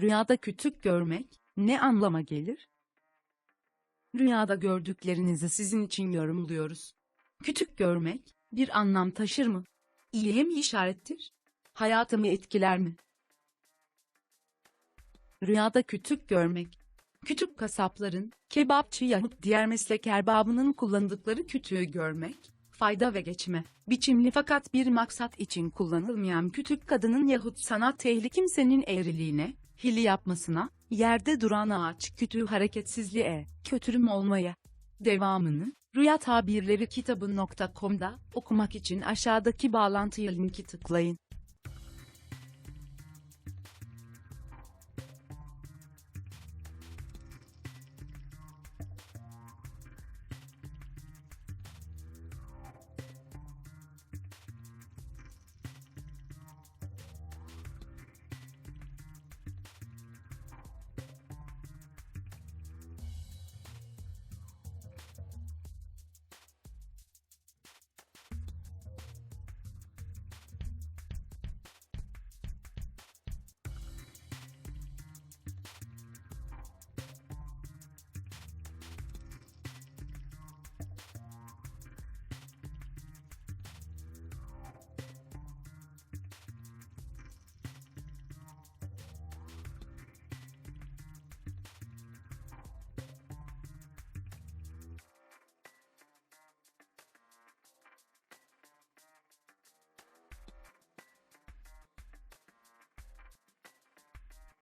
Rüyada kütük görmek ne anlama gelir? Rüyada gördüklerinizi sizin için yorumluyoruz. Kütük görmek bir anlam taşır mı? İyiye mi işarettir? Hayatımı etkiler mi? Rüyada kütük görmek. Kütük kasapların, kebapçı yahut diğer meslek erbabının kullandıkları kütüğü görmek, fayda ve geçme, biçimli fakat bir maksat için kullanılmayan kütük kadının yahut sanat ehli kimsenin eğriliğine, hili yapmasına, yerde duran ağaç kütüğü hareketsizliğe, kötürüm olmaya. Devamını, Rüya Tabirleri kitabı.com'da okumak için aşağıdaki bağlantıya linki tıklayın.